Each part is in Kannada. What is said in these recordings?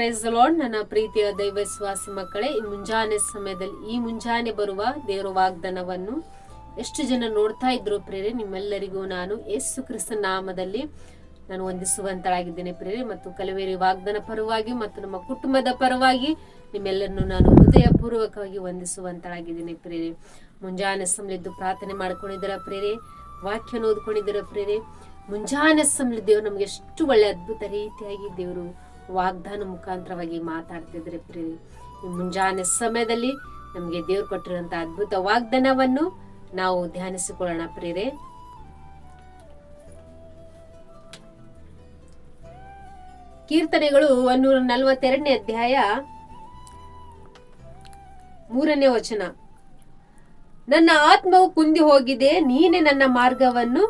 ಪ್ರೈಸ್ ಲಾರ್ಡ್ ನನ್ನ ಪ್ರೀತಿಯ ದೈವ ವಿಶ್ವಾಸಿ ಮಕ್ಕಳೇ, ಈ ಮುಂಜಾನೆ ಸಮಯದಲ್ಲಿ, ಈ ಮುಂಜಾನೆ ಬರುವ ದೇವರ ವಾಗ್ದಾನವನ್ನು ಎಷ್ಟು ಜನ ನೋಡ್ತಾ ಇದ್ರು ಪ್ರೇರೆ ನಿಮ್ಮೆಲ್ಲರಿಗೂ ನಾನು ಯೇಸು ಕ್ರಿಸ್ತ ನಾಮದಲ್ಲಿ ನಾನು ವಂದಿಸುವಂತಳಾಗಿದ್ದೇನೆ ಪ್ರೇರೆ ಮತ್ತು ಕಲವೇರಿ ವಾಗ್ದಾನ ಪರವಾಗಿ ಮತ್ತು ನಮ್ಮ ಕುಟುಂಬದ ಪರವಾಗಿ ನಿಮ್ಮೆಲ್ಲರನ್ನು ನಾನು ಹೃದಯಪೂರ್ವಕವಾಗಿ ವಂದಿಸುವಂತಳಾಗಿದ್ದೇನೆ ಪ್ರೇರೆ ಮುಂಜಾನೆ ಸಮಯದ್ದು ಪ್ರಾರ್ಥನೆ ಮಾಡ್ಕೊಂಡಿದ್ದೀರ ಪ್ರೇರೆ ವಾಕ್ಯ ಓದ್ಕೊಂಡಿದ್ದೀರ ಪ್ರೇರೆ ಮುಂಜಾನೆ ಸಮಯ ದೇವರು ನಮ್ಗೆ ಎಷ್ಟು ಒಳ್ಳೆ ಅದ್ಭುತ ರೀತಿಯಾಗಿ ದೇವರು ವಾಗ್ದಾನ ಮುಖಾಂತರವಾಗಿ ಮಾತಾಡ್ತಿದ್ರೆ ಪ್ರೇರಿ ಮುಂಜಾನೆ ಸಮಯದಲ್ಲಿ ನಮಗೆ ದೇವ್ರು ಕೊಟ್ಟಿರುವಂತ ಅದ್ಭುತ ವಾಗ್ದಾನವನ್ನು ನಾವು ಧ್ಯಾನಿಸಿಕೊಳ್ಳೋಣ ಪ್ರೇರೆ ಕೀರ್ತನೆಗಳು ಒಂದೂರ ನಲವತ್ತೆರಡನೇ ಅಧ್ಯಾಯ ಮೂರನೇ ವಚನ. ನನ್ನ ಆತ್ಮವು ಕುಂದಿ ಹೋಗಿದೆ ನೀನೆ ನನ್ನ ಮಾರ್ಗವನ್ನು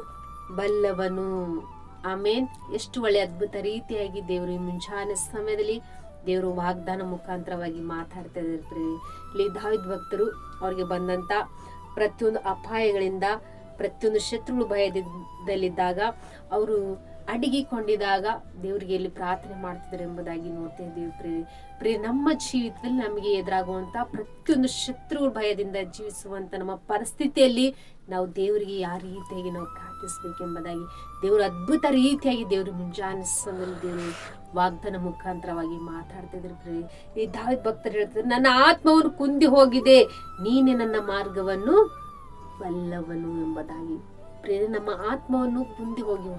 ಬಲ್ಲವನು. ಆಮೇನ್. ಎಷ್ಟು ಒಳ್ಳೆ ಅದ್ಭುತ ರೀತಿಯಾಗಿ ದೇವರು ಈ ಮುಂಜಾನೆ ಸಮಯದಲ್ಲಿ ದೇವರು ವಾಗ್ದಾನ ಮುಖಾಂತರವಾಗಿ ಮಾತಾಡ್ತಾ ಪ್ರೇರಿ ಇಲ್ಲಿ ದಾವಿದ್ ಭಕ್ತರು ಅವ್ರಿಗೆ ಬಂದಂತ ಪ್ರತಿಯೊಂದು ಅಪಾಯಗಳಿಂದ, ಪ್ರತಿಯೊಂದು ಶತ್ರುಗಳು ಭಯದಲ್ಲಿದ್ದಾಗ, ಅವರು ಅಡಗಿಕೊಂಡಿದಾಗ ದೇವರಿಗೆ ಎಲ್ಲಿ ಪ್ರಾರ್ಥನೆ ಮಾಡ್ತಿದ್ದಾರೆ ಎಂಬುದಾಗಿ ನೋಡ್ತಾ ಇದ್ದೀವಿ ಪ್ರಿಯ. ನಮ್ಮ ಜೀವಿತದಲ್ಲಿ ನಮಗೆ ಎದುರಾಗುವಂತ ಪ್ರತಿಯೊಂದು ಶತ್ರುಗಳ ಭಯದಿಂದ ಜೀವಿಸುವಂತ ನಮ್ಮ ಪರಿಸ್ಥಿತಿಯಲ್ಲಿ ನಾವು ದೇವರಿಗೆ ಯಾವ ರೀತಿಯಾಗಿ ನಾವು ಪ್ರಾರ್ಥಿಸ್ಬೇಕೆಂಬುದಾಗಿ ದೇವರು ಅದ್ಭುತ ರೀತಿಯಾಗಿ ದೇವರು ಮುಂಜಾನೆ ದೇವರು ವಾಗ್ದಾನ ಮುಖಾಂತರವಾಗಿ ಮಾತಾಡ್ತಿದ್ರು ಇದ್ರೆ ಈ ದಾವಿದ್ ಭಕ್ತರು ಹೇಳ್ತಾರೆ, ನನ್ನ ಆತ್ಮವನ್ನು ಕುಂದಿ ಹೋಗಿದೆ, ನೀನೆ ನನ್ನ ಮಾರ್ಗವನ್ನು ಬಲ್ಲವನು ಎಂಬುದಾಗಿ. ಪ್ರೇರೆ ನಮ್ಮ ಆತ್ಮವನ್ನು ಕುಂದಿ ಹೋಗಿ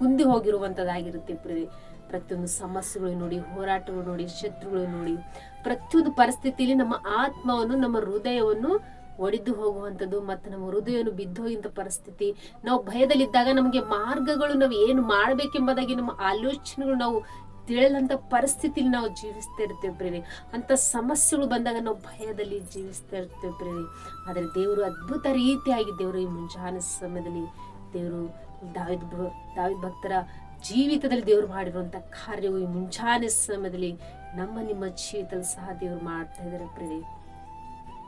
ಕುಂದಿ ಹೋಗಿರುವಂತದ್ದಾಗಿರುತ್ತೆ ಪ್ರೇರೆ ಪ್ರತಿಯೊಂದು ಸಮಸ್ಯೆಗಳು ನೋಡಿ, ಹೋರಾಟಗಳು ನೋಡಿ, ಶತ್ರುಗಳು ನೋಡಿ, ಪ್ರತಿಯೊಂದು ಪರಿಸ್ಥಿತಿಯಲ್ಲಿ ನಮ್ಮ ಆತ್ಮವನ್ನು, ನಮ್ಮ ಹೃದಯವನ್ನು ಒಡೆದು ಹೋಗುವಂಥದ್ದು, ಮತ್ತು ನಮ್ಮ ಹೃದಯನು ಬಿದ್ದೋಗಿಂಥ ಪರಿಸ್ಥಿತಿ. ನಾವು ಭಯದಲ್ಲಿದ್ದಾಗ ನಮಗೆ ಮಾರ್ಗಗಳು ನಾವು ಏನು ಮಾಡಬೇಕೆಂಬುದಾಗಿ ನಮ್ಮ ಆಲೋಚನೆಗಳು ನಾವು ತಿಳಿಯಲಂಥ ಪರಿಸ್ಥಿತಿಲಿ ನಾವು ಜೀವಿಸ್ತಾ ಇರ್ತೀವಿ ಪ್ರೇರಿ ಅಂಥ ಸಮಸ್ಯೆಗಳು ಬಂದಾಗ ನಾವು ಭಯದಲ್ಲಿ ಜೀವಿಸ್ತಾ ಇರ್ತೀವಿ ಪ್ರೇರಿ ಆದರೆ ದೇವರು ಅದ್ಭುತ ರೀತಿಯಾಗಿ ದೇವರು ಈ ಮುಂಜಾನೆ ಸಮಯದಲ್ಲಿ ದೇವರು ದಾವಿದ್ ದಾವಿದ್ ಭಕ್ತರ ಜೀವಿತದಲ್ಲಿ ದೇವರು ಮಾಡಿರುವಂಥ ಕಾರ್ಯವು ಈ ಮುಂಜಾನೆ ಸಮಯದಲ್ಲಿ ನಮ್ಮ ನಿಮ್ಮ ಜೀವಿತದಲ್ಲಿ ಸಹ ದೇವರು ಮಾಡ್ತಾ ಇದ್ದಾರೆ ಪ್ರೇರಿ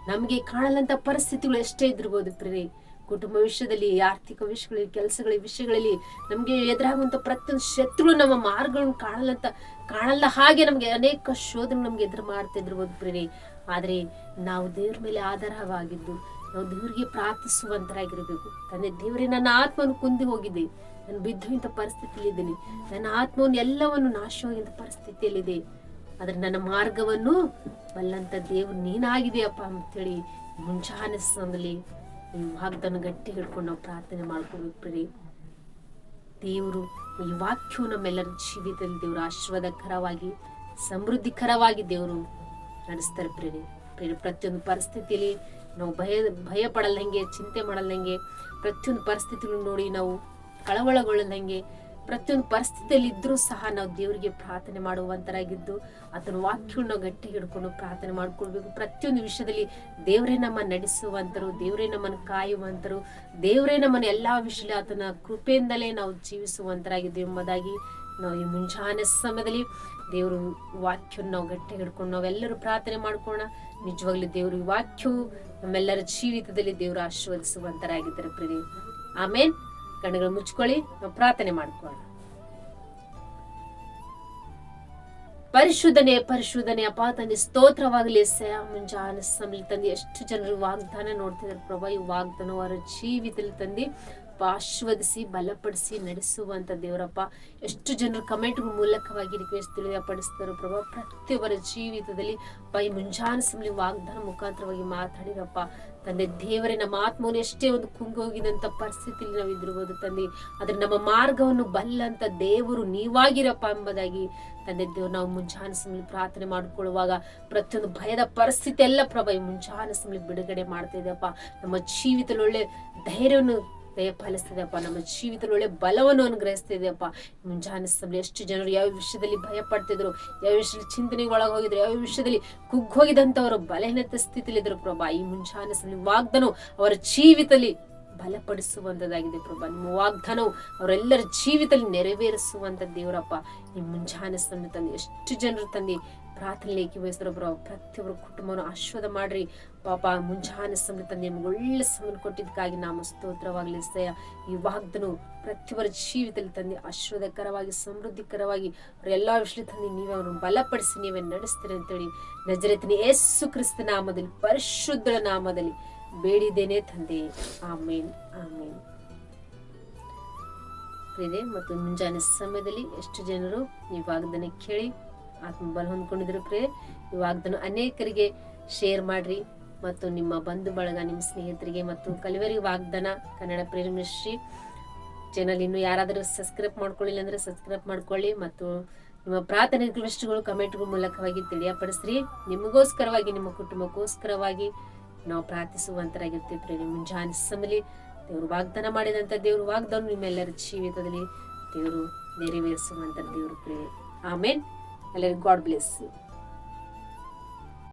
ನಮಗೆ ಕಾಣಲಂತ ಪರಿಸ್ಥಿತಿಗಳು ಎಷ್ಟೇ ಇದ್ದಿರ್ಬೋದು ಪ್ರೇರಿ ಕುಟುಂಬ ವಿಷಯದಲ್ಲಿ, ಆರ್ಥಿಕ ವಿಷಯಗಳಲ್ಲಿ, ಕೆಲಸಗಳ ವಿಷಯಗಳಲ್ಲಿ ನಮಗೆ ಎದುರಾಗುವಂತ ಪ್ರತಿಯೊಂದು ಶತ್ರುಗಳು ನಮ್ಮ ಮಾರ್ಗಗಳನ್ನು ಕಾಣಲಂತ, ಕಾಣಲ್ಲ ಹಾಗೆ ನಮಗೆ ಅನೇಕ ಶೋಧನೆ ನಮ್ಗೆ ಎದುರು ಮಾಡ್ತಾ ಇದ್ದಿರ್ಬೋದು ಪ್ರೇರಿ ಆದ್ರೆ ನಾವು ದೇವ್ರ ಮೇಲೆ ಆಧಾರವಾಗಿದ್ದು, ನಾವು ದೇವರಿಗೆ ಪ್ರಾರ್ಥಿಸುವಂತರಾಗಿರಬೇಕು. ತಂದೆ ದೇವರೇ, ನನ್ನ ಆತ್ಮವನ್ನು ಕುಂದಿ ಹೋಗಿದೆ. ನಾನು ಬಿದ್ದು ಇಂಥ ಪರಿಸ್ಥಿತಿಯಲ್ಲಿದ್ದೀನಿ. ನನ್ನ ಆತ್ಮವನ್ನು ಎಲ್ಲವನ್ನು ನಾಶವಾಗಿಂತ ಪರಿಸ್ಥಿತಿಯಲ್ಲಿದೆ. ಆದ್ರೆ ನನ್ನ ಮಾರ್ಗವನ್ನು ಬಲ್ಲಂತ ದೇವ್ರು ನೀನಾಗಿದೆಯಪ್ಪ ಅಂತೇಳಿ ಮುಂಚಾನೆ ಸಮಯದಲ್ಲಿ ವಾಗ್ದನ್ನು ಗಟ್ಟಿ ಹಿಡ್ಕೊಂಡು ನಾವು ಪ್ರಾರ್ಥನೆ ಮಾಡ್ಕೋಬೇಕು ಪ್ರೀ ದೇವರು ಈ ವಾಕ್ಯವು ನಮ್ಮೆಲ್ಲರ ಜೀವಿತದಲ್ಲಿ ದೇವರು ಆಶೀರ್ವಾದಕರವಾಗಿ, ಸಮೃದ್ಧಿಕರವಾಗಿ ದೇವರು ನಡೆಸ್ತಾರೆ ಪ್ರೇರಿ ಪ್ರೇರಿ ಪ್ರತಿಯೊಂದು ಪರಿಸ್ಥಿತಿಯಲ್ಲಿ ನಾವು ಭಯ ಭಯ ಪಡಲ್ದಂಗೆ, ಚಿಂತೆ ಮಾಡಲ್ದಂಗೆ ಪ್ರತಿಯೊಂದು ಪರಿಸ್ಥಿತಿಗಳು ನೋಡಿ ನಾವು ಕಳವಳಗೊಳ್ಳದಂಗೆ ಪ್ರತಿಯೊಂದು ಪರಿಸ್ಥಿತಿಯಲ್ಲಿ ಇದ್ರೂ ಸಹ ನಾವು ದೇವರಿಗೆ ಪ್ರಾರ್ಥನೆ ಮಾಡುವಂತರಾಗಿದ್ದು ವಾಕ್ಯವನ್ನು ನಾವು ಗಟ್ಟಿ ಹಿಡ್ಕೊಂಡು ಪ್ರಾರ್ಥನೆ ಮಾಡ್ಕೊಳ್ಬೇಕು. ಪ್ರತಿಯೊಂದು ವಿಷಯದಲ್ಲಿ ದೇವರೇ ನಮ್ಮ ನಡೆಸುವಂತರು, ದೇವರೇ ನಮ್ಮನ್ನು ಕಾಯುವಂತರು, ದೇವರೇ ನಮ್ಮನ್ನು ಎಲ್ಲಾ ವಿಷಯದಲ್ಲಿ ಆತನ ಕೃಪೆಯಿಂದಲೇ ನಾವು ಜೀವಿಸುವಂತರಾಗಿದ್ದೇವೆ ಎಂಬುದಾಗಿ ನಾವು ಈ ಮುಂಜಾನೆ ಸಮಯದಲ್ಲಿ ದೇವರು ವಾಕ್ಯವನ್ನು ನಾವು ಗಟ್ಟಿ ಹಿಡ್ಕೊಂಡು ನಾವೆಲ್ಲರೂ ಪ್ರಾರ್ಥನೆ ಮಾಡ್ಕೋಣ ನಿಜವಾಗ್ಲೂ ದೇವರು ವಾಕ್ಯವು ನಮ್ಮೆಲ್ಲರ ಜೀವಿತದಲ್ಲಿ ದೇವರು ಆಶೀರ್ವದಿಸುವಂತರಾಗಿದ್ದಾರೆ ಪ್ರಿಯ ಆಮೇನ್. ಕಣ್ಣುಗಳು ಮುಚ್ಕೊಳ್ಳಿ ನಾವು ಪ್ರಾರ್ಥನೆ ಮಾಡ್ಕೊಳ್ಳೋಣ. ಪರಿಶುದ್ಧನೆ ಪರಿಶುದ್ಧನೆ, ಅಪ್ಪ ತಂದೆ, ಸ್ತೋತ್ರವಾಗಲಿ ಸಯ ಮುಂಜಾನೆ ಸಮಯ ತಂದೆ, ಎಷ್ಟು ಜನರು ವಾಗ್ದಾನ ನೋಡ್ತಿದ್ದಾರೆ. ಪ್ರಭಾ, ಈ ವಾಗ್ದಾನ ಅವರ ಜೀವಿತದಲ್ಲಿ ತಂದೆ. ಆಶೀರ್ವದಿಸಿ ಬಲಪಡಿಸಿ ನಡೆಸುವಂತ ದೇವರಪ್ಪ. ಎಷ್ಟು ಜನರು ಕಮೆಂಟ್ ಮೂಲಕವಾಗಿ ರಿಕ್ವೆಸ್ಟ್ ತಿಳಿಯಪಡಿಸ್ತಾರೋ ಪ್ರಭಾ, ಪ್ರತಿಯೊಬ್ಬರ ಜೀವಿತದಲ್ಲಿ ಬೈ ಮುಂಜಾನ ಸಮಯ ವಾಗ್ದಾನ ಮುಖಾಂತರವಾಗಿ ಮಾತಾಡಿರಪ್ಪ. ತಂದೆ, ದೇವರೇ, ನಮ್ಮ ಆತ್ಮವನ್ನು ಎಷ್ಟೇ ಒಂದು ಕುಂಗೋಗಿದಂತ ಪರಿಸ್ಥಿತಿಯಲ್ಲಿ ನಾವು ಇದ್ದಿರ್ಬೋದು ತಂದೆ. ಆದ್ರೆ ನಮ್ಮ ಮಾರ್ಗವನ್ನು ಬಲ್ಲಂತ ದೇವರು ನೀವಾಗಿರಪ್ಪ ಎಂಬುದಾಗಿ ತಂದೆ, ದೇವ್ರು ನಾವು ಮುಂಜಾನೆ ಸಮಯ ಪ್ರಾರ್ಥನೆ ಮಾಡಿಕೊಳ್ಳುವಾಗ ಪ್ರತಿಯೊಂದು ಭಯದ ಪರಿಸ್ಥಿತಿ ಎಲ್ಲ ಪ್ರಭಾ ಈ ಮುಂಜಾನೆ ಸಮಯ ಬಿಡುಗಡೆ ಮಾಡ್ತಾ ಇದೆಯಪ್ಪ. ನಮ್ಮ ಜೀವಿತದಲ್ಲಿ ಒಳ್ಳೆ ಧೈರ್ಯವನ್ನು ದಯಪಾಲಿಸ್ತಿದೆಯಪ್ಪ ನಮ್ಮ ಜೀವಿತದಲ್ಲಿ ಒಳ್ಳೆ ಬಲವನ್ನು ಅನುಗ್ರಹಿಸ್ತಿದೆಯಪ್ಪ. ಮುಂಜಾನೆ ಸಭೆ ಎಷ್ಟು ಜನರು ಯಾವ ವಿಷಯದಲ್ಲಿ ಭಯ ಪಡ್ತಿದ್ರು ಯಾವ ವಿಷಯದಲ್ಲಿ ಚಿಂತನೆಗೆ ಒಳಗೋಗಿದ್ರು ಯಾವ ವಿಷಯದಲ್ಲಿ ಬಲಹೀನತ ಬಲಹೀನತೆ ಸ್ಥಿತಿಲಿದ್ರು ಪ್ರಭಾ. ಈ ಮುಂಜಾನೆ ವಾಗ್ದನು ಅವರ ಜೀವಿತದಲ್ಲಿ ಬಲಪಡಿಸುವಂತದಾಗಿದೆ ಪ್ರಭಾ. ನಿಮ್ಮ ವಾಗ್ದಾನವು ಅವರೆಲ್ಲರ ಜೀವಿತದಲ್ಲಿ ನೆರವೇರಿಸುವಂಥ ದೇವರಪ್ಪ. ಈ ಮುಂಜಾನೆ ಸಮಯ ತಂದೆ ಎಷ್ಟು ಜನರು ತಂದೆ ಪ್ರಾರ್ಥನೆ ಏಕೀಭವಿಸಿದ್ರೊಬ್ಬರು ಪ್ರತಿಯೊಬ್ಬರು ಕುಟುಂಬವನ್ನು ಆಶೀರ್ವಾದ ಮಾಡ್ರಿ. ಪಾಪ ಮುಂಜಾನೆ ಸಮಯ ತಂದೆ ನಿಮ್ಗೆ ಒಳ್ಳೆ ಸಮಯ ಕೊಟ್ಟಿದ್ದಕ್ಕಾಗಿ ನಾಮ ಸ್ತೋತ್ರವಾಗಲಿ ಸಯ ಈ ವಾಗ್ದನು ಪ್ರತಿಯೊಬ್ಬರ ಜೀವಿತದಲ್ಲಿ ತಂದೆ ಆಶೀರ್ವಾದಕರವಾಗಿ, ಸಮೃದ್ಧಿಕರವಾಗಿ ಅವರೆಲ್ಲ ವಿಷಯ ತಂದೆ ನೀವೇ ಅವ್ರನ್ನ ಬಲಪಡಿಸಿ ನೀವೇ ನಡೆಸ್ತೀರಿ ಅಂತೇಳಿ. ನಜರತಿನಿ ಯೇಸು ಕ್ರಿಸ್ತ ನಾಮದಲ್ಲಿ ಪರಿಶುದ್ಧ ನಾಮದಲ್ಲಿ ಬೇಡಿದ್ದೇನೆ ತಂದೆ. ಆಮೇನ್ ಆಮೇನ್. ಇದೆ ಮತ್ತು ಮುಂಜಾನೆ ಸಮಯದಲ್ಲಿ ಎಷ್ಟು ಜನರು ಈ ವಾಗ್ದಾನ ಕೇಳಿ ಆತ್ಮ ಬಲ ಹೊಂದ್ಕೊಂಡಿದ್ರು ಪ್ರೇ ಈ ವಾಗ್ದಾನ ಅನೇಕರಿಗೆ ಶೇರ್ ಮಾಡ್ರಿ ಮತ್ತು ನಿಮ್ಮ ಬಂಧು ಬಳಗ ನಿಮ್ಮ ಸ್ನೇಹಿತರಿಗೆ ಮತ್ತು ಕಲಿವರಿ ವಾಗ್ದಾನ ಕನ್ನಡ ಮಿನಿಸ್ಟ್ರಿ ಚಾನಲ್ ಇನ್ನು ಯಾರಾದರೂ ಸಬ್ಸ್ಕ್ರೈಬ್ ಮಾಡ್ಕೊಳ್ಳಿಲ್ಲ ಅಂದ್ರೆ ಸಬ್ಸ್ಕ್ರೈಬ್ ಮಾಡ್ಕೊಳ್ಳಿ ಮತ್ತು ನಿಮ್ಮ ಪ್ರಾರ್ಥನೆ ರಿಕ್ವೆಸ್ಟ್ಗಳು ಕಮೆಂಟ್ಗಳ ಮೂಲಕವಾಗಿ ತಿಳಿಯಪಡಿಸ್ರಿ. ನಿಮಗೋಸ್ಕರವಾಗಿ, ನಿಮ್ಮ ಕುಟುಂಬಕ್ಕೋಸ್ಕರವಾಗಿ ನಾವು ಪ್ರಾರ್ಥಿಸುವಂತರಾಗಿರ್ತೀವಿ ಪ್ರೇಮಿ ಮುಂಜಾನೆ ಸಮಲಿ ದೇವರು ವಾಗ್ದಾನ ಮಾಡಿದಂಥ ದೇವರು ವಾಗ್ದಾನ ನಿಮ್ಮೆಲ್ಲರ ಜೀವಿತದಲ್ಲಿ ದೇವರು ನೆರವೇರಿಸುವಂಥ ದೇವರು ಪ್ರೇರಣೆ ಆಮೇಲೆ ಎಲ್ಲರಿಗೂ ಗಾಡ್ ಬ್ಲೆಸ್ ಯು.